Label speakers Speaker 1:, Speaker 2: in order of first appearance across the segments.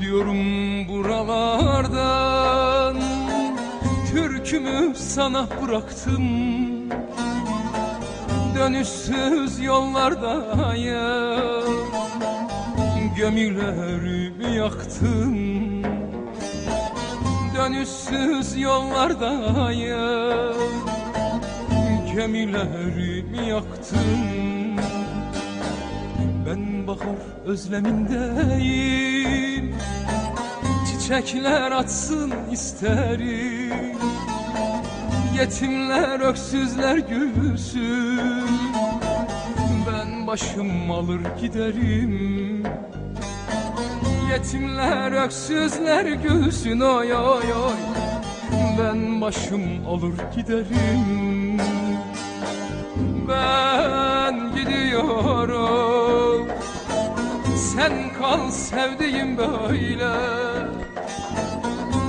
Speaker 1: gidiyorum buralardan. Kürkümü sana bıraktım. Dönüşsüz yollarda yollardayım Gömülerimi yaktım. Dönüşsüz yollarda yollardayım Gemilerimi yaktım. Ben bahar özlemindeyim. Çiçekler açsın isterim. Yetimler öksüzler gülsün. Ben başım alır giderim. Yetimler öksüzler gülsün. Oy oy oy. Ben başım alır giderim. Ben Sen kal sevdiğim böyle.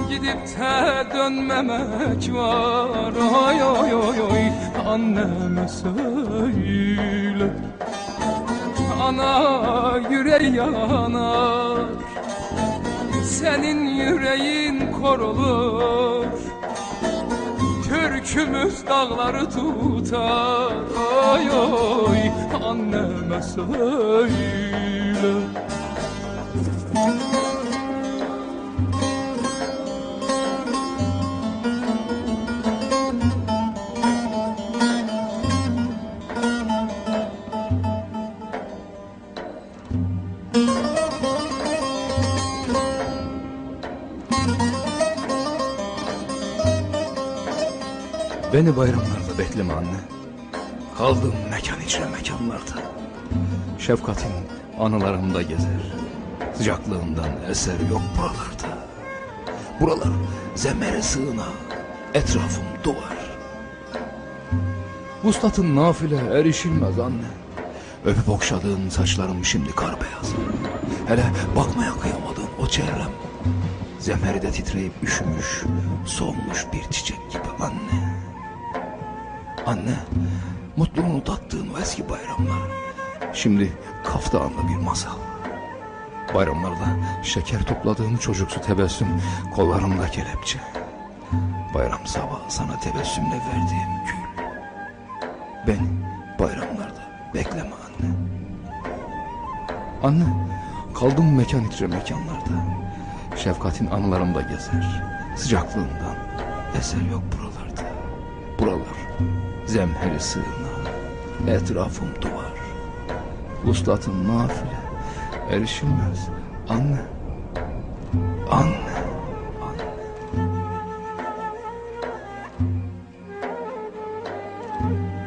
Speaker 1: Gidip de dönmemek var. Oy oy oy oy. Anneme söyle. Ana yüreği yanar. Senin yüreğin kor olur Türkümüz dağları tutar. Oy oy anneme söyle
Speaker 2: Beni bayramlarda bekleme anne. Kaldım mekan içre mekanlarda. Şefkatin anılarımda gezer. Sıcaklığından eser yok buralarda. Buralar zemere sığına, etrafım duvar. Vuslatın nafile erişilmez anne. Öpüp okşadığın saçlarım şimdi kar beyaz. Hele bakmaya kıyamadığın o çehrem. Zemheride titreyip üşümüş, solmuş bir çiçek gibi anne. Anne, mutluluğunu tattığın o eski bayramlar. Şimdi kaftanlı bir masal. Bayramlarda şeker topladığım çocuksu tebessüm, kollarımda kelepçe. Bayram sabahı sana tebessümle verdiğim gül. Beni bayramlarda bekleme anne. Anne, kaldım mekan içre mekanlarda. Şefkatin anılarımda gezer. Sıcaklığından eser yok buralarda. Buralar zemheri sığınak. Etrafım duvar. Vuslatın nafile. Erişilmez. Anne. Anne. Anne.